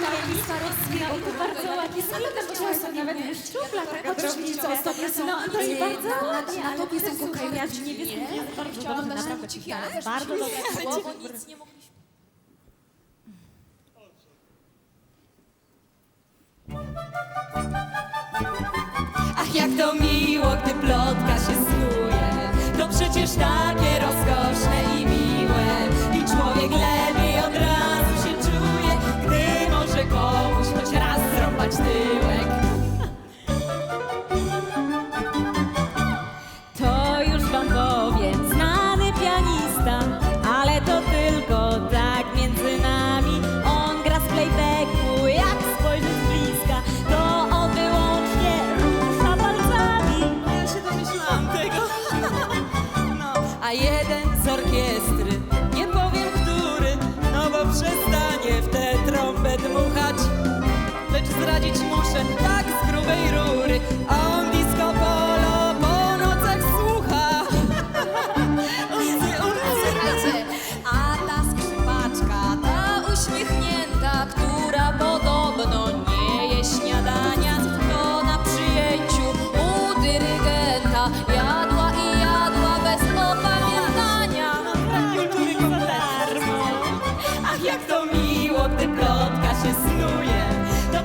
myślałam, że starostwie, bo to bardzo ładnie spinka, bo chciałam sobie nawet szczupla taka odrobić, co ostatnio są. No, to jest bardzo ładnie, a tobie no, są kokainiarki niebieskie. Bardzo dobrze, naprawdę ci Bardzo dobre słowo, nic. Ach, jak to miło, gdy plotka się snuje, to przecież takie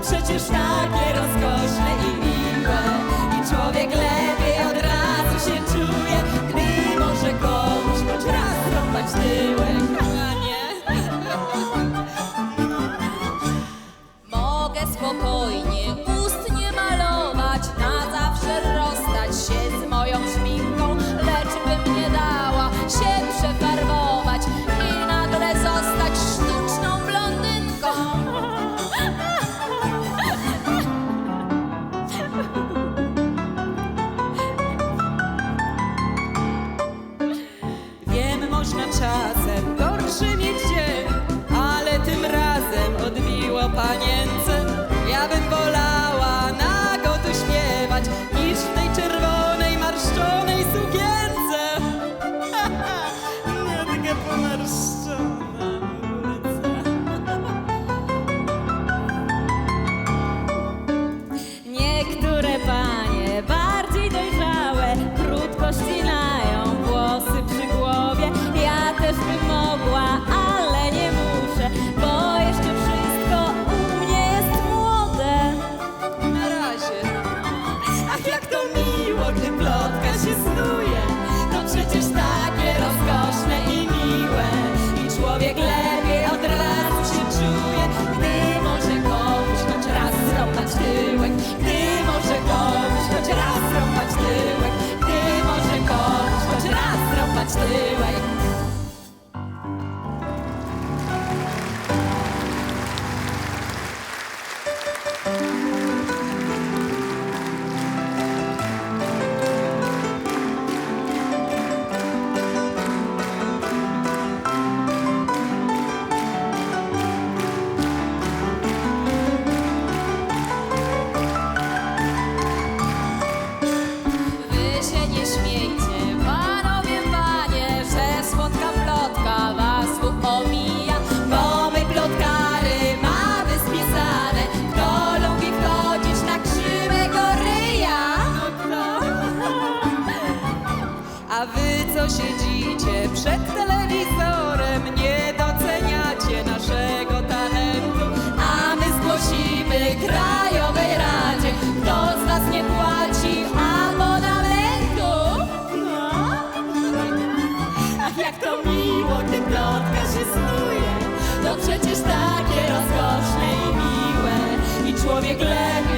przecież takie rozkoszne i można czas. wy, co siedzicie przed telewizorem, nie doceniacie naszego talentu, a my zgłosimy Krajowej Radzie, kto z nas nie płaci abonamentu. No. Ach, jak to miło, gdy plotka się snuje, to przecież takie rozkoszne i miłe i człowiek lepiej.